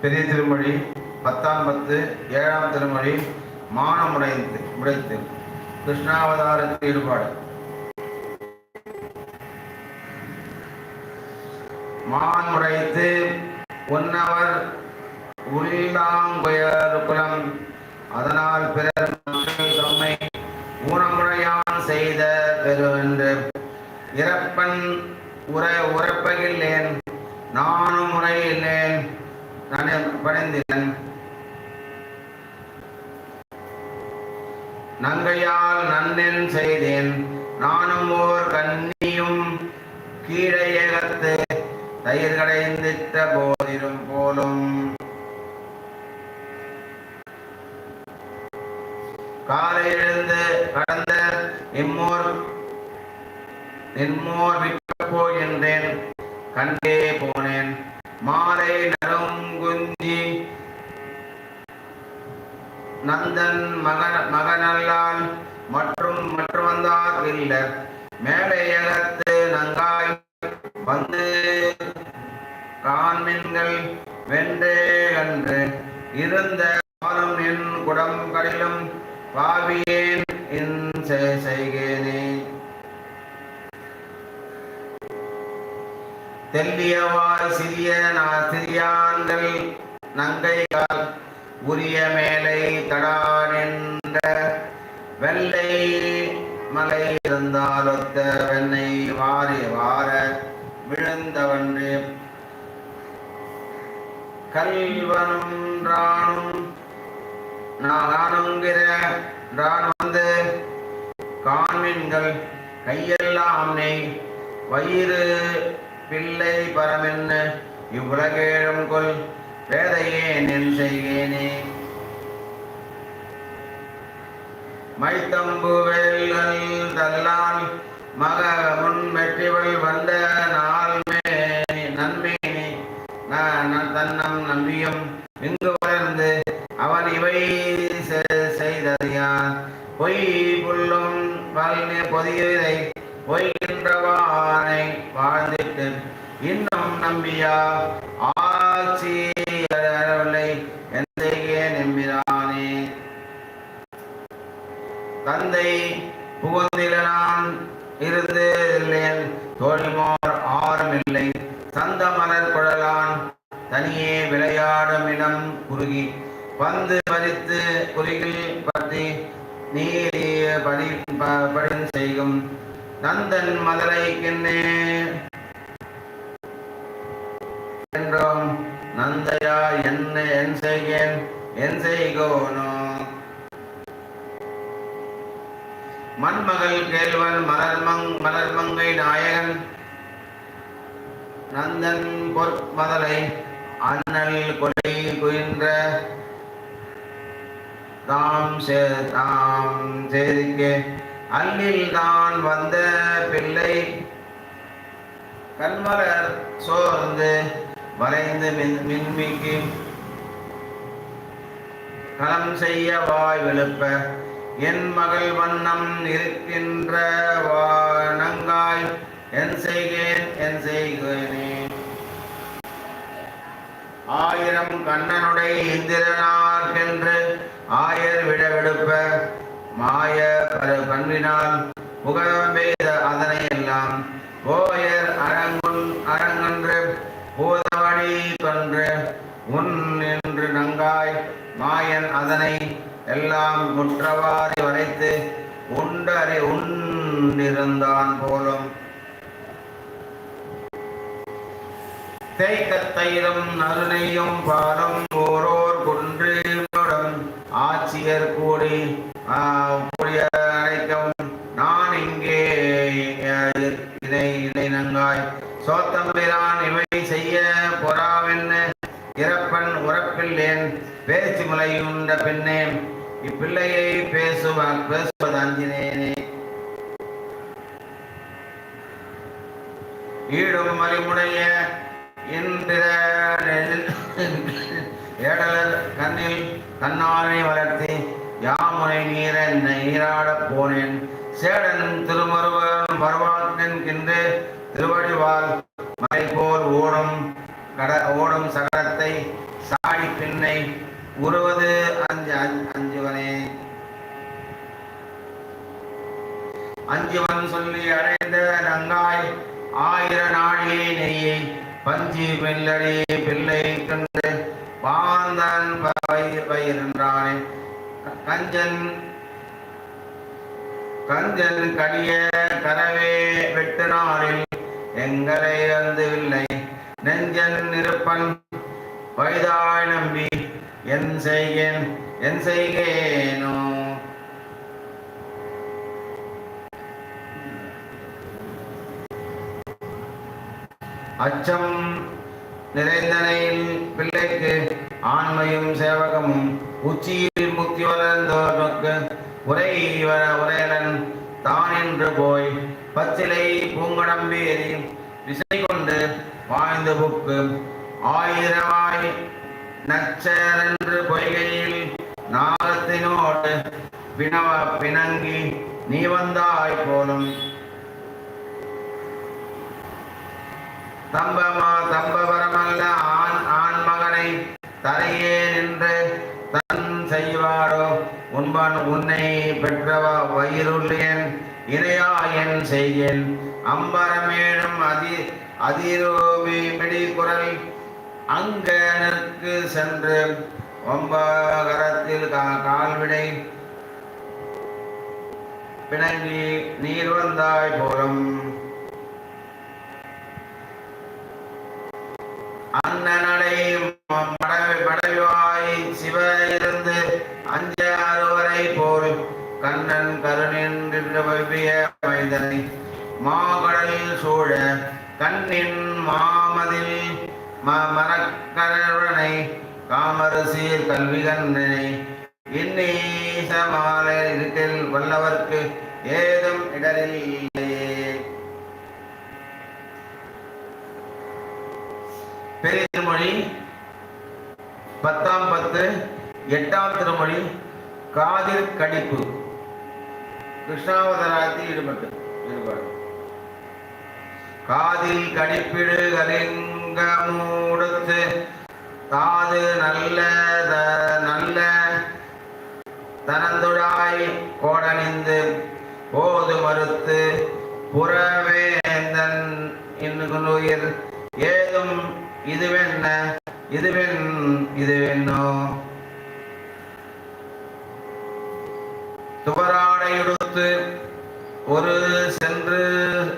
பெரிய திருமொழி பத்தாம் பத்து ஏழாம் திருமொழி மானமுடைந்து உடைத்து கிருஷ்ணாவதாரத்தில் ஈடுபாடு. மான் உடைத்து உன்னவர் உள்ளாங்குயர் குலம் அதனால் பிறர் தம்மை ஊனமுடையான் செய்த பெருவென்று. இறப்பன் உர உரப்பகில்லேன் நானும் உரையில்லேன் பணிந்தேன் நங்கையால் நன்னென் செய்தேன். நானும் ஓர் கன்னியும் கீழையகத்து தயிர் கடைந்திட்ட போதிலும் போலும். காலை எழுந்து கடந்த இம்மோர் நின்மோர் விற்க போகின்றேன். கண்டே போனேன். மாலை நறுங்குஞ்சி நந்தன் மகன் மகனல்லால் மற்றும் மற்ற வந்தார் இல்ல மேலையகத்து நங்காய் வந்து காண்மின்கள் வென்றே என்று இருந்த காலம் என் குடம் கடிலும் பாவியேன். என் செ- செய்கேனே தெல்லியவாய் சிறிய நா- சிறியான்கள் நங்கைகால் உரிய மேலை தடா நின்ற வெள்ளை மலை இருந்தாலொத்த வெண்ணை வாரி வார விழுந்தவன்று. கல்வனும் ராணும் நானுங்கிற நான் வந்து காண்மீன்கள் கையெல்லாம் நெய் வயிறு பிள்ளை பரமென்ன இவ்வுலகேழும் கொல் வேதையே நின் செய்கேனே மைத்தம்பு தல்லால் மக முன் வெற்றிவள் வந்த நாள் மே நான் தன்னம் நம்பியும் இங்கு வளர்ந்து அவன் இவை செ- பொய் புல்லும் பொதியதை பொய்கின்றவானை வாழ்ந்திட்டு இன்னும் நம்பியா? ஆட்சி அறவில்லை எந்தையே நம்பினானே? தந்தை புகுந்தில நான் இருந்து இல்லேன் தோழிமோர் ஆறும் இல்லை. சந்த மலர் குழலான் தனியே விளையாடும் இடம் குறுகி பந்து பறித்து குறுகில் பற்றி நீரி படி ப- படின் செய்கும். நந்தன் மதுரை கிண்ணே என்றோம் நந்தையா என்ன என் செய்கேன் என் செய்கோனோ. மண்மகள் கேள்வன் மலர்மங் மலர்மங்கை நாயகன். நந்தன் பொற்மதலை அண்ணல் கொலை குயின்ற. தாம் சே- தாம் சேதிக்கு. அல்லில் தான் வந்த பிள்ளை. கண்மலர் சோர்ந்து வரைந்து மின் மின்மிக்கு. களம் செய்ய வாய் வெளுப்ப. என் மகள் வண்ணம் இருக்கின்ற வானங்காய். என் செய்கேன் என் செய்கிறேனே ஆயிரம் கண்ணனுடைய இந்திரனார்கென்று ஆயர் விடவெடுப்ப மாய பண்பினால் பண்பினால் புகழம்பெய்த அதனை எல்லாம் போயர் அரங்குன் அரங்கன்று பூதவழி கொன்று உன் என்று நங்காய் மாயன் அதனை எல்லாம் முற்றவாரி வரைத்து உண்டறி உண்டிருந்தான் போலும். தேய்க்கத்தயிரும் நறுநெய்யும் பாலும் ஓரோர் குன்று இறப்பன் உறப்பில்லேன் பேச்சு முலையுண்ட பின்னே இப்பிள்ளையை பேசுவான் பேசுவது அஞ்சினேனே ஈடும் மலிமுடைய இந்திர ஏடலர் கண்ணில் கண்ணானை வளர்த்தி யாமுனை நீர நீராடப் போனேன். சேடன் திருமருவன் பரவான் என்கின்ற திருவடிவால் மலை போல் ஓடும் கட ஓடும் சகரத்தை சாடி பின்னை உருவது அஞ்சு அஞ்சு- அஞ்சுவனே. அஞ்சுவன் சொல்லி அடைந்த நங்காய் ஆயிர நாடியை நெய்யை பஞ்சு மெல்லடி பிள்ளை கண்டு பாந்தன் பயிர் பயிர்ன்றானே கஞ்சன் கஞ்சன் கடிய கரவே வெட்டினாரில் எங்களை வந்துவில்லை நெஞ்சன் நிருப்பன் வயதாய் நம்பி என் செய்கேன் என் செய்கேனோ? அச்சம் நிறைந்தனையில் பிள்ளைக்கு ஆண்மையும் சேவகமும் உச்சியில் முக்தி வளர்ந்தோர்க்கு உரை வர உரையலன் தான் என்று போய் பச்சிலை பூங்கடம்பேறி விசை கொண்டு வாழ்ந்து புக்கு ஆயிரமாய் நச்சரென்று பொய்கையில் நாகத்தினோடு பிணவ பிணங்கி நீ வந்தாய் போலும். தம்பமா தம்பவரமல்ல ஆண் ஆண் மகனை தரையே நின்று தன் செய்வாரோ? உண்பான் உன்னை பெற்றவா வயிறுள்ளேன் இணையாயன் செய்யேன் அம்பரமேடும் அதி அதிரோமி மெடி குரல் அங்கனருக்கு சென்று ஒம்பகரத்தில் கால்விடை பிணங்கி நீர் வந்தாய் போலும். கண்ணின் மாமதில் ம காமரசீர் கல்வி கண்ணனை இன்னீச மாலை இருட்டில் வல்லவர்க்கு ஏதும் இடரில் பெரிய திருமொழி பத்தாம் பத்து எட்டாம் திருமொழி காதில் கடிப்பு கிருஷ்ணாவதராத்தில் ஈடுபட்டு ஈடுபாடு. காதில் கடிப்பிடு கலிங்கமூடுத்து காது நல்ல த- நல்ல தனந்துடாய் கோடணிந்து போது மறுத்து புறவேந்தன் இன்னுயிர் ஏதும் இதுவென்ன இதுவென் இதுவென்னோ? துவராடையுடுத்து ஒரு சென்று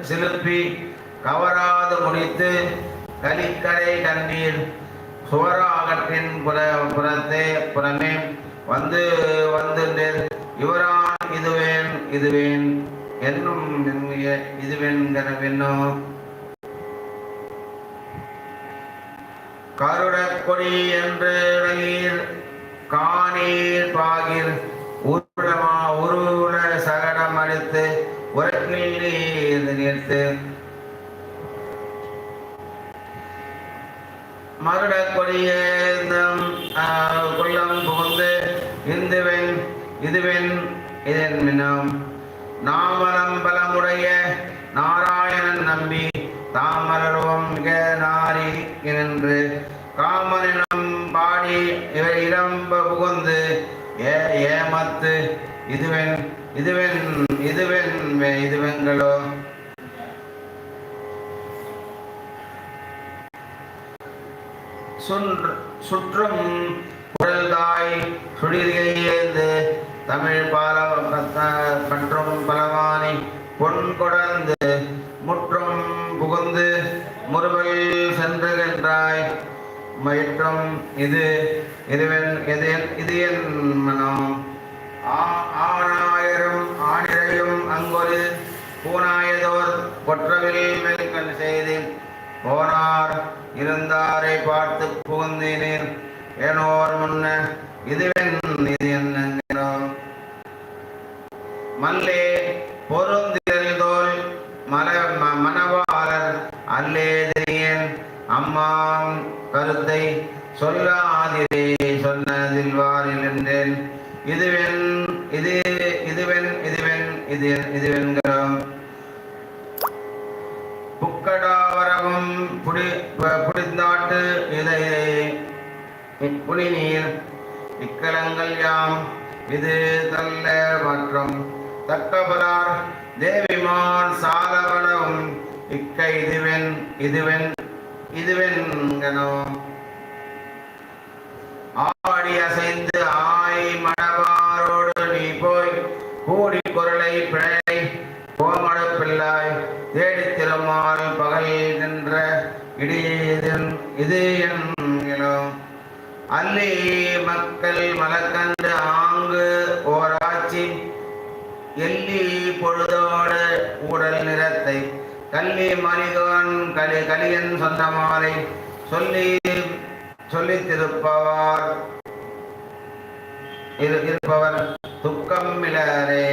சிலுப்பி கவராது முடித்து கலிக்கரை கண்டீர். சுவராகற்றின் புற புறத்தே புறமே வந்து வந்து இவரான் இதுவேன் இதுவேன் என்னும் இதுவென்கிறவென்னோ கருடக்கொடி என்று இடையீர் காணீர் பாகிர். உருடமா உருள சகடம் அடித்து உரக்கில் நீர் நிறுத்து மருட கொடியேந்தம் குள்ளம் புகுந்து இந்துவென் இதுவென் இதென்மினம். மினம் பலமுடைய நாராயணன் நம்பி தாமரருவம் மிக நாரி என்று காமனிடம் பாடி இவை இடம்ப புகுந்து ஏ ஏமத்து இதுவென் இதுவென் இதுவென் இதுவென்களோ? இதுவெங்களோ சுற்றும் குழல்தாய் சுடிகையேந்து தமிழ் பால மற்றும் பலவானி பொன் கொடர்ந்து முற்றும் புகுந்து முறுவல் சென்றுகின்றாய். மயிற்றும் இது இதுவென் இது என்- இது என் மனம். ஆ- ஆணிரையும் அங்கொரு பூனாயதோர் கொற்றவில் போனார். இருந்தாரை பார்த்து புகுந்தினீர் ஏனோர் முன்ன இதுவென் இது என்னங்கிறோம் மல்லே பொருந்திருந்தோல் மல மனவாளர் அல்லேதிரியன் அம்மாம் கருத்தை சொல்லாதிரே சொன்னதில்வாரில் என்றேன் இதுவென் இது இதுவென் இதுவென் இது இதுவென்கிறோம் புடி ப- புடிந்தாட்டு இதை புனிநீர் இக்கலங்கள் யாம். இது தல்ல மற்றும் தக்கபலார் தேவிமான் சாலவனவும். இக்க இதுவென் இதுவென் இதுவென்கனோ இது என்கிறோம் அல்லி மக்கள் மலக்கண்டு ஆங்கு ஓராட்சி. எல்லி பொழுதோடு ஊடல் நிறத்தை. கள்ளி மனிதன் கலி கலியன் சொந்தமாலை. சொல்லி சொல்லித்திருப்பவர் இருப்பவர் துக்கம் மிளரே